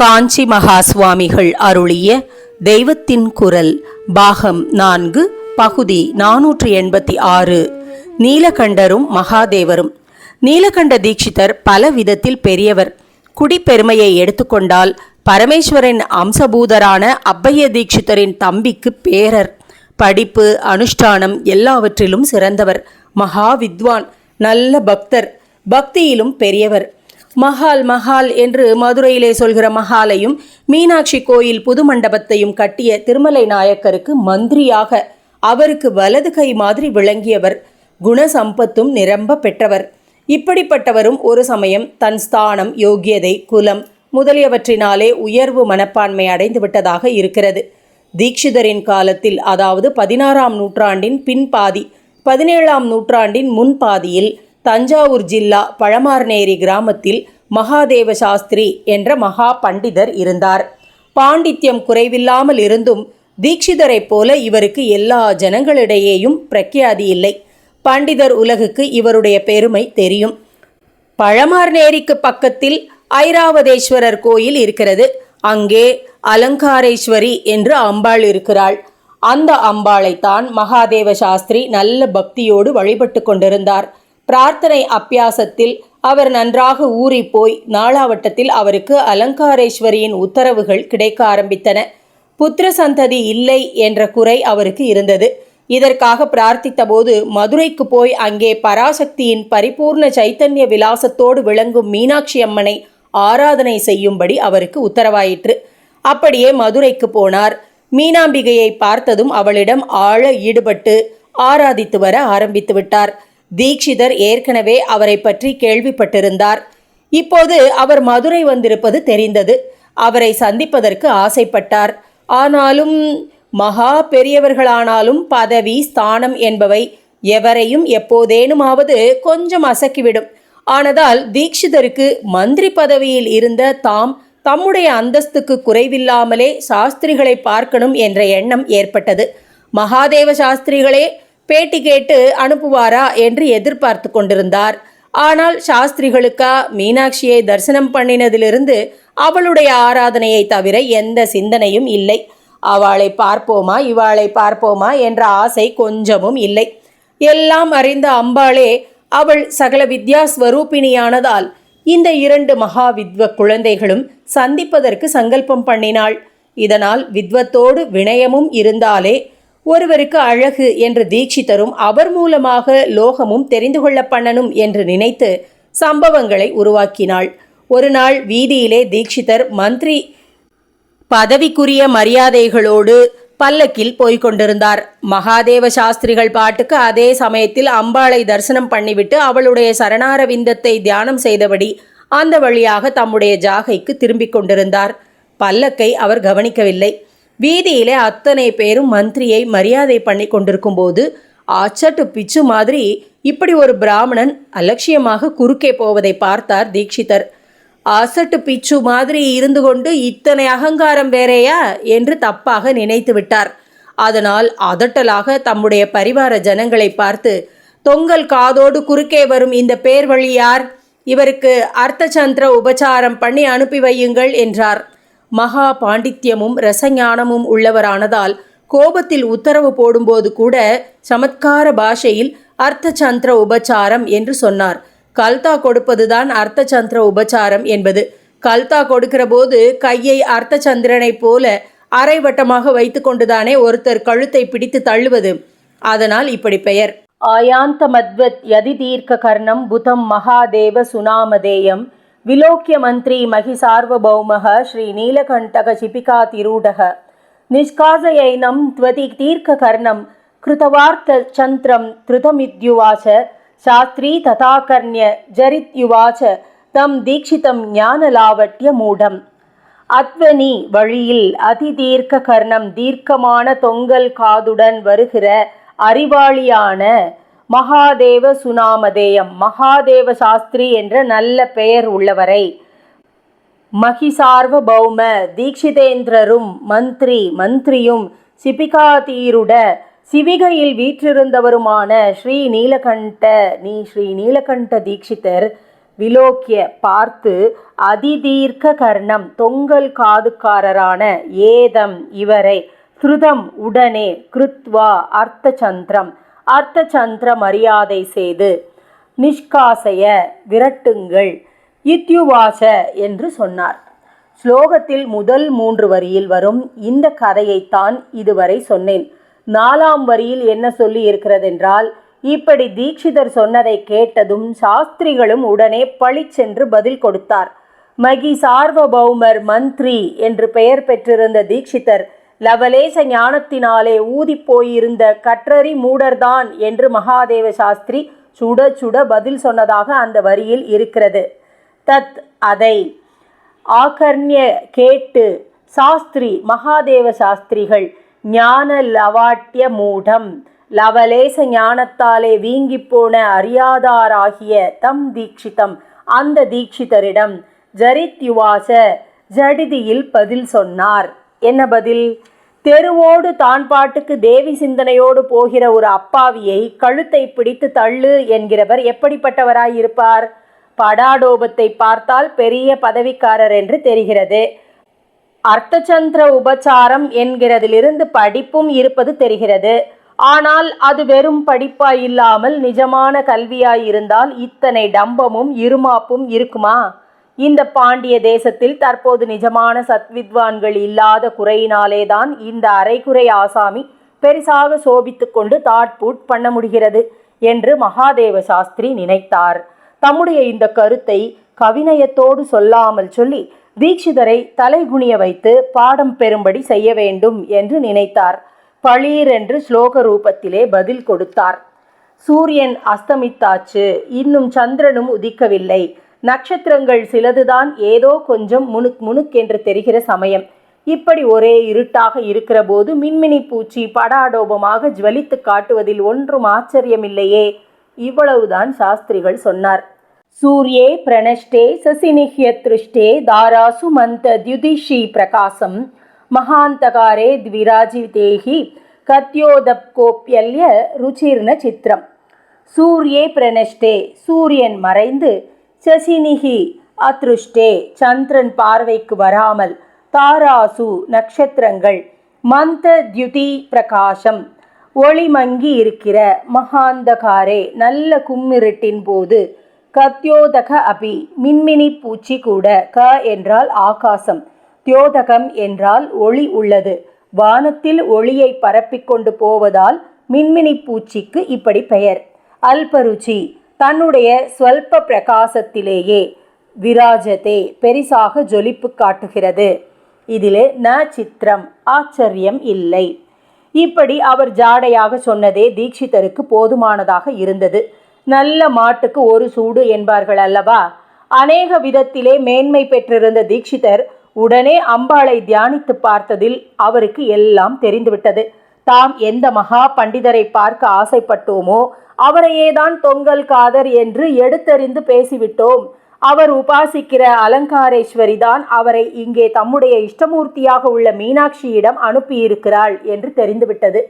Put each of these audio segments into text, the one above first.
காஞ்சி மகா சுவாமிகள் அருளிய தெய்வத்தின் குரல் பாகம் நான்கு பகுதி நானூற்று எண்பத்தி ஆறு நீலகண்டரும் மகாதேவரும். நீலகண்ட தீட்சிதர் பல விதத்தில் பெரியவர். குடிப்பெருமையை எடுத்துக்கொண்டால் பரமேஸ்வரின் அம்சபூதரான அப்பைய தீட்சிதரின் தம்பிக்கு பேரர். படிப்பு அனுஷ்டானம் எல்லாவற்றிலும் சிறந்தவர். மகா வித்வான் நல்ல பக்தர். பக்தியிலும் பெரியவர். மஹால் மஹால் என்று மதுரையிலே சொல்கிற மஹாலையும் மீனாட்சி கோயில் புது மண்டபத்தையும் கட்டிய திருமலை நாயக்கருக்கு மந்திரியாக அவருக்கு வலது கை மாதிரி விளங்கியவர் குணசம்பத்தும் நிரம்ப பெற்றவர். இப்படிப்பட்டவரும் ஒரு சமயம் தன் ஸ்தானம் யோக்கியதை குலம் முதலியவற்றினாலே உயர்வு மனப்பான்மை அடைந்து விட்டதாக இருக்கிறது. தீட்சிதரின் காலத்தில் அதாவது பதினாறாம் நூற்றாண்டின் பின்பாதி பதினேழாம் நூற்றாண்டின் முன்பாதியில் தஞ்சாவூர் ஜில்லா பழமார்நேரி கிராமத்தில் மகாதேவ சாஸ்திரி என்ற மகா பண்டிதர் இருந்தார். பாண்டித்யம் குறைவில்லாமல் இருந்தும் தீட்சிதரைப் போல இவருக்கு எல்லா ஜனங்களிடையேயும் பிரக்யாதி இல்லை. பண்டிதர் உலகுக்கு இவருடைய பெருமை தெரியும். பழமார்நேரிக்கு பக்கத்தில் ஐராவதேஸ்வரர் கோயில் இருக்கிறது. அங்கே அலங்காரேஸ்வரி என்று அம்பாள் இருக்கிறாள். அந்த அம்பாளைத்தான் மகாதேவ சாஸ்திரி நல்ல பக்தியோடு வழிபட்டு கொண்டிருந்தார். பிரார்த்தனை அப்பியாசத்தில் அவர் நன்றாக ஊறி போய் நாளாவட்டத்தில் அவருக்கு அலங்காரேஸ்வரியின் உத்தரவுகள் கிடைக்க ஆரம்பித்தன. புத்திர சந்ததி இல்லை என்ற குறை அவருக்கு இருந்தது. இதற்காக பிரார்த்தித்தபோது மதுரைக்கு போய் அங்கே பராசக்தியின் பரிபூர்ண சைத்தன்ய விலாசத்தோடு விளங்கும் மீனாட்சி அம்மனை ஆராதனை செய்யும்படி அவருக்கு உத்தரவாயிற்று. அப்படியே மதுரைக்கு போனார். மீனாம்பிகையை பார்த்ததும் அவளிடம் ஆழ ஈடுபட்டு ஆராதித்து வர ஆரம்பித்து விட்டார். தீட்சிதர் ஏற்கனவே அவரை பற்றி கேள்விப்பட்டிருந்தார். இப்போது அவர் மதுரை வந்திருப்பது தெரிந்தது. அவரை சந்திப்பதற்கு ஆசைப்பட்டார். ஆனாலும் மகா பெரியவர்களானாலும் பதவி ஸ்தானம் என்பவை எவரையும் எப்போதேனுமாவது கொஞ்சம் அசக்கிவிடும். ஆனதால் தீட்சிதருக்கு மந்திரி பதவியில் இருந்த தாம் தம்முடைய அந்தஸ்துக்கு குறைவில்லாமலே சாஸ்திரிகளை பார்க்கணும் என்ற எண்ணம் ஏற்பட்டது. மகாதேவ சாஸ்திரிகளே பேட்டி கேட்டு அனுப்புவாரா என்று எதிர்பார்த்து கொண்டிருந்தார். ஆனால் சாஸ்திரிகளுக்கா மீனாட்சியை தரிசனம் பண்ணினதிலிருந்து அவளுடைய ஆராதனையை தவிர எந்த சிந்தனையும் இல்லை. அவளை பார்ப்போமா? இவாளை பார்ப்போமா? என்ற ஆசை கொஞ்சமும் இல்லை. எல்லாம் அறிந்த அம்பாளே அவள் சகல வித்யா ஸ்வரூபிணியானதால் இந்த இரண்டு மகா வித்வ குழந்தைகளும் சந்திப்பதற்கு சங்கல்பம் பண்ணினாள். இதனால் வித்வத்தோடு வினயமும் இருந்தாலே ஒருவருக்கு அழகு என்று தீட்சிதரும் அவர் மூலமாக லோகமும் தெரிந்து கொள்ள பண்ணணும் என்று நினைத்து சம்பவங்களை உருவாக்கினாள். ஒரு நாள் வீதியிலே தீட்சிதர் மந்திரி பதவிக்குரிய மரியாதைகளோடு பல்லக்கில் போய்க் கொண்டிருந்தார். மகாதேவ சாஸ்திரிகள் பாட்டுக்கு அதே சமயத்தில் அம்பாளை தரிசனம் பண்ணிவிட்டு அவளுடைய சரணாரவிந்தத்தை தியானம் செய்தபடி அந்த வழியாக தம்முடைய ஜாகைக்கு திரும்பிக் கொண்டிருந்தார். பல்லக்கை அவர் கவனிக்கவில்லை. வீதியிலே அத்தனை பேரும் மந்திரியை மரியாதை பண்ணி கொண்டிருக்கும் போது அச்சட்டு பிச்சு மாதிரி இப்படி ஒரு பிராமணன் அலட்சியமாக குறுக்கே போவதை பார்த்தார் தீட்சிதர். அசட்டு பிச்சு மாதிரி இருந்து கொண்டு இத்தனை அகங்காரம் வேறேயா? என்று தப்பாக நினைத்து விட்டார். அதனால் அதட்டலாக தம்முடைய பரிவார ஜனங்களை பார்த்து தொங்கல் காதோடு குறுக்கே வரும் இந்த பேர் வழி யார்? இவருக்கு அர்த்தச்சந்திர உபச்சாரம் பண்ணி அனுப்பி வையுங்கள் என்றார். மகா பாண்டித்யமும் ரசஞானமும் உள்ளவரானதால் கோபத்தில் உத்தரவு போடும்போது கூட சமத்கார பாஷையில் அர்த்தசந்திர உபச்சாரம் என்று சொன்னார். கல்தா கொடுப்பதுதான் அர்த்தசந்திர உபச்சாரம் என்பது. கல்தா கொடுக்கிற போது கையை அர்த்தச்சந்திரனைப் போல அரைவட்டமாக வைத்து கொண்டுதானே ஒருத்தர் கழுத்தை பிடித்து தள்ளுவது. அதனால் இப்படி பெயர். ஆயாந்த மத்வத் யதி தீர்க்க கர்ணம் புதம் மகாதேவ சுனாமதேயம் விலோக்கிய மந்திரி மகி சார்வபௌமக ஸ்ரீ நீலகண்டக சிபிகா திருடக நிஷ்காசயைனம் त्वति தீர்க்ககர்ணம் கிருதவார்த்த சந்திரம் திருதமித்யுவாச்ச சாஸ்திரி ததாகர்ணிய ஜரித்யுவாச்ச தம் தீட்சிதம் ஞானலாவட்ய மூடம் அத்வனி வழியில் அதி தீர்க்க கர்ணம் தீர்க்கமான தொங்கல் காதுடன் வருகிற அறிவாளியான மகாதேவ சுனாமதேயம் மகாதேவ சாஸ்திரி என்ற நல்ல பெயர் உள்ளவரை. மகிசார்வ பௌம தீட்சிதேந்திரரும் மந்திரி மந்திரியும் சிபிகாதீருட சிவிகையில் வீற்றிருந்தவருமான ஸ்ரீ நீலகண்ட நீ ஸ்ரீ நீலகண்ட தீட்சிதர் விலோக்கிய பார்த்து அதிதீர்க்க கர்ணம் தொங்கல் காதுக்காரரான ஏதம் இவரை ஸ்ருதம் உடனே கிருத்வா அர்த்தச்சந்திரம் அர்த்த சந்திர மரியாதை செய்து நிஷ்காசைய விரட்டுங்கள் இத்யுவாச என்று சொன்னார். ஸ்லோகத்தில் முதல் மூன்று வரியில் வரும் இந்த கதையைத்தான் இதுவரை சொன்னேன். நாலாம் வரியில் என்ன சொல்லி இருக்கிறதென்றால் இப்படி தீட்சிதர் சொன்னதை கேட்டதும் சாஸ்திரிகளும் உடனே பளிச்சென்று பதில் கொடுத்தார். மகி சார்வபௌமர் மந்திரி என்று பெயர் பெற்றிருந்த தீட்சிதர் லவலேச ஞானத்தினாலே ஊதிப் போயிருந்த கற்றறி மூடர்தான் என்று மகாதேவ சாஸ்திரி சுட சுட பதில் சொன்னதாக அந்த வரியில் இருக்கிறது. தத் அதை ஆகர்ணிய கேட்டு சாஸ்திரி மகாதேவ சாஸ்திரிகள் ஞான லவாட்டிய மூடம் லவலேச ஞானத்தாலே வீங்கி போன அறியாதாராகிய தம் தீட்சிதம் அந்த தீட்சிதரிடம் ஜரித்யுவாச ஜடிதியில் பதில் சொன்னார். என்ன பதில்? தெருவோடு தான் பாட்டுக்கு தேவி சிந்தனையோடு போகிற ஒரு அப்பாவியை கழுத்தை பிடித்து தள்ளு என்கிறவர் எப்படிப்பட்டவராய் இருப்பார்? படாடோபத்தை பார்த்தால் பெரிய பதவிக்காரர் என்று தெரிகிறது. அர்த்தச்சந்திர உபச்சாரம் என்கிறதிலிருந்து படிப்பும் இருப்பது தெரிகிறது. ஆனால் அது வெறும் படிப்பாய் இல்லாமல் நிஜமான கல்வியாய் இருந்தால் இத்தனை டம்பமும் இருமாப்பும் இருக்குமா? இந்த பாண்டிய தேசத்தில் தற்போது நிஜமான சத்வித்வான்கள் இல்லாத குறையினாலேதான் இந்த அரைகுறை ஆசாமி பெரிசாக சோபித்து கொண்டு தாட்பூட் பண்ண முடிகிறது என்று மகாதேவ சாஸ்திரி நினைத்தார். தம்முடைய இந்த கருத்தை கவிநயத்தோடு சொல்லாமல் சொல்லி தீட்சிதரை தலைகுனிய வைத்து பாடம் பெறும்படி செய்ய வேண்டும் என்று நினைத்தார். பளீர் என்று ஸ்லோக ரூபத்திலே பதில் கொடுத்தார். சூரியன் அஸ்தமித்தாச்சு. இன்னும் சந்திரனும் உதிக்கவில்லை. நட்சத்திரங்கள் சிலதுதான் ஏதோ கொஞ்சம் முணுக் முணுக் என்று தெரிகிற சமயம். இப்படி ஒரே இருட்டாக இருக்கிற போது மின்மினி பூச்சி படாடோபமாக ஜுவலித்து காட்டுவதில் ஒன்றும் ஆச்சரியமில்லையே. இவ்வளவுதான் சாஸ்திரிகள் சொன்னார். சூரியே பிரணஷ்டே சசினிஹ்ய திருஷ்டே தாராசு மந்த தியுதிஷி பிரகாசம். மகாந்தகாரே த்விராஜிதேகி கத்யோதப்கோப்யல்ய ருச்சிர்ன சித்திரம். சூரியே பிரணஷ்டே சூரியன் மறைந்து சசினிகி அத்ருஷ்டே சந்திரன் பார்வைக்கு வராமல் தாராசு நட்சத்திரங்கள் மந்த தியுதி பிரகாசம் ஒளிமங்கி இருக்கிற மகாந்தகாரே நல்ல கும்மிருட்டின் போது கத்யோதக அபி மின்மினி பூச்சி கூட க என்றால் ஆகாசம் தியோதகம் என்றால் ஒளி உள்ளது வானத்தில் ஒளியை பரப்பிக்கொண்டு போவதால் மின்மினி பூச்சிக்கு இப்படி பெயர் அல்பருச்சி தன்னுடைய ஸ்வல்ப பிரகாசத்திலேயே விராஜதே பெரிசாக ஜொலிப்பு காட்டுகிறது. இதிலே ந சித்திரம் ஆச்சரியம் இல்லை. இப்படி அவர் ஜாடையாக சொன்னதே தீட்சிதருக்கு போதுமானதாக இருந்தது. நல்ல மாட்டுக்கு ஒரு சூடு என்பார்கள் அல்லவா? அநேக விதத்திலே மேன்மை பெற்றிருந்த தீட்சிதர் உடனே அம்பாளை தியானித்து பார்த்ததில் அவருக்கு எல்லாம் தெரிந்துவிட்டது. தாம் எந்த மகா பண்டிதரை பார்க்க ஆசைப்பட்டோமோ அவரையேதான் தொங்கல் காதர் என்று எடுத்தறிந்து பேசிவிட்டோம். அவர் உபாசிக்கிற அலங்காரேஸ்வரி தான் அவரை இங்கே தம்முடைய இஷ்டமூர்த்தியாக உள்ள மீனாட்சியிடம் அனுப்பியிருக்கிறாள் என்று தெரிந்துவிட்டது.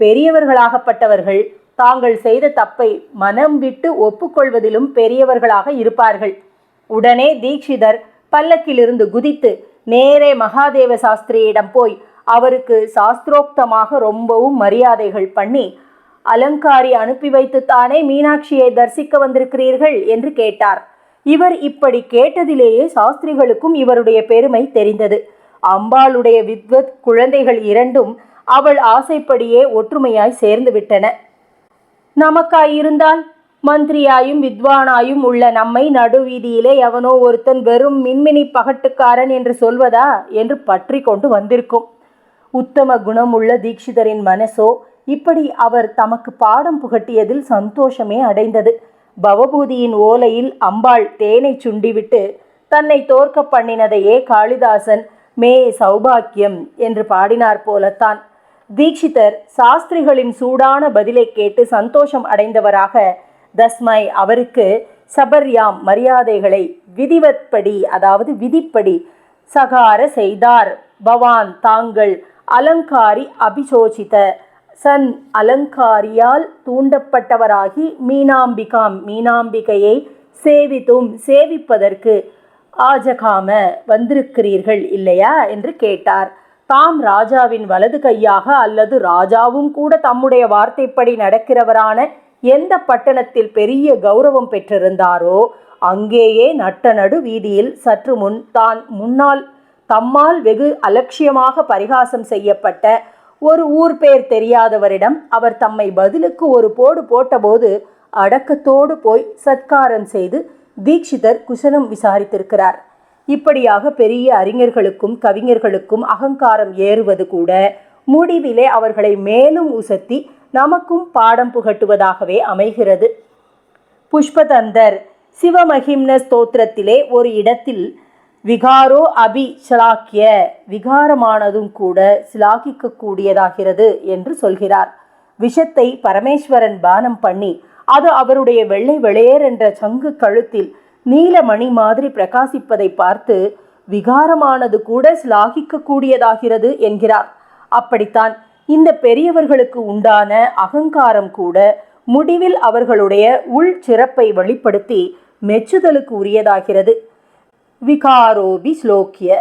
பெரியவர்களாகப்பட்டவர்கள் தாங்கள் செய்த தப்பை மனம் விட்டு ஒப்புக்கொள்வதிலும் பெரியவர்களாக இருப்பார்கள். உடனே தீட்சிதர் பல்லக்கிலிருந்து குதித்து நேரே மகாதேவ சாஸ்திரியிடம் போய் அவருக்கு சாஸ்திரோக்தமாக ரொம்பவும் மரியாதைகள் பண்ணி அலங்காரி அனுப்பி வைத்துத்தானே மீனாட்சியை தரிசிக்க வந்திருக்கிறீர்கள் என்று கேட்டார். இவர் இப்படி கேட்டதிலேயே சாஸ்திரிகளுக்கும் இவருடைய பெருமை தெரிந்தது. அம்பாளுடைய வித்வத் குழந்தைகள் இரண்டும் அவள் ஆசைப்படியே ஒற்றுமையாய் சேர்ந்து விட்டன. நமக்காயிருந்தால் மந்திரியாயும் வித்வானாயும் உள்ள நம்மை நடுவீதியிலே எவனோ ஒருத்தன் வெறும் மின்மினி பகட்டுக்காரன் என்று சொல்வதா என்று பற்றி கொண்டு வந்திருக்கும். உத்தம குணமுள்ள தீட்சிதரின் மனசோ இப்படி அவர் தமக்கு பாடம் புகட்டியதில் சந்தோஷமே அடைந்தது. பவபூதியின் ஓலையில் அம்பாள் தேனை சுண்டிவிட்டு தன்னை தோற்க பண்ணினதையே காளிதாசன் மே சௌபாக்கியம் என்று பாடினார் போலத்தான். தீட்சிதர் சாஸ்திரிகளின் சூடான பதிலை கேட்டு சந்தோஷம் அடைந்தவராக தஸ்மை அவருக்கு சபர்யாம் மரியாதைகளை விதிவத்படி அதாவது விதிப்படி சகார செய்தார். பவான் தாங்கள் அலங்காரி அபிசோசித சன் அலங்காரியால் தூண்டப்பட்டவராகி மீனாம்பிகாம் மீனாம்பிகையை சேவித்தும் சேவிப்பதற்கு ஆஜகாம வந்திருக்கிறீர்கள் இல்லையா? என்று கேட்டார். தாம் ராஜாவின் வலது கையாக அல்லது ராஜாவும் கூட தம்முடைய வார்த்தைப்படி நடக்கிறவரான எந்த பட்டணத்தில் பெரிய கௌரவம் பெற்றிருந்தாரோ அங்கேயே நட்ட நடு வீதியில் சற்று முன் தான் முன்னால் தம்மால் வெகு அலட்சியமாக பரிகாசம் செய்யப்பட்ட ஒரு ஊர் பெயர் தெரியாதவரிடம் அவர் தம்மை பதிலுக்கு ஒரு போடு போட்டபோது அடக்கத்தோடு போய் சத்காரம் செய்து தீட்சிதர் குசலம் விசாரித்திருக்கிறார். இப்படியாக பெரிய அறிஞர்களுக்கும் கவிஞர்களுக்கும் அகங்காரம் ஏறுவது கூட முடிவிலே அவர்களை மேலும் உசத்தி நமக்கும் பாடம் புகட்டுவதாகவே அமைகிறது. புஷ்பதந்தர் சிவமஹிம்ன ஸ்தோத்திரத்திலே ஒரு இடத்தில் விகாரோ அபி சிலாக்கிய விகாரமானதும் கூட சிலாகிக்க கூடியதாகிறது என்று சொல்கிறார். விஷத்தை பரமேஸ்வரன் பானம் பண்ணி அது அவருடைய வெள்ளை வெளையர் என்ற சங்கு கழுத்தில் நீலமணி மாதிரி பிரகாசிப்பதை பார்த்து விகாரமானது கூட சிலாகிக்க கூடியதாகிறது என்கிறார். அப்படித்தான் இந்த பெரியவர்களுக்கு உண்டான அகங்காரம் கூட முடிவில் அவர்களுடைய உள் சிறப்பை வெளிப்படுத்தி மெச்சுதலுக்கு உரியதாகிறது. விகாரோபி ஸ்லோக்கிய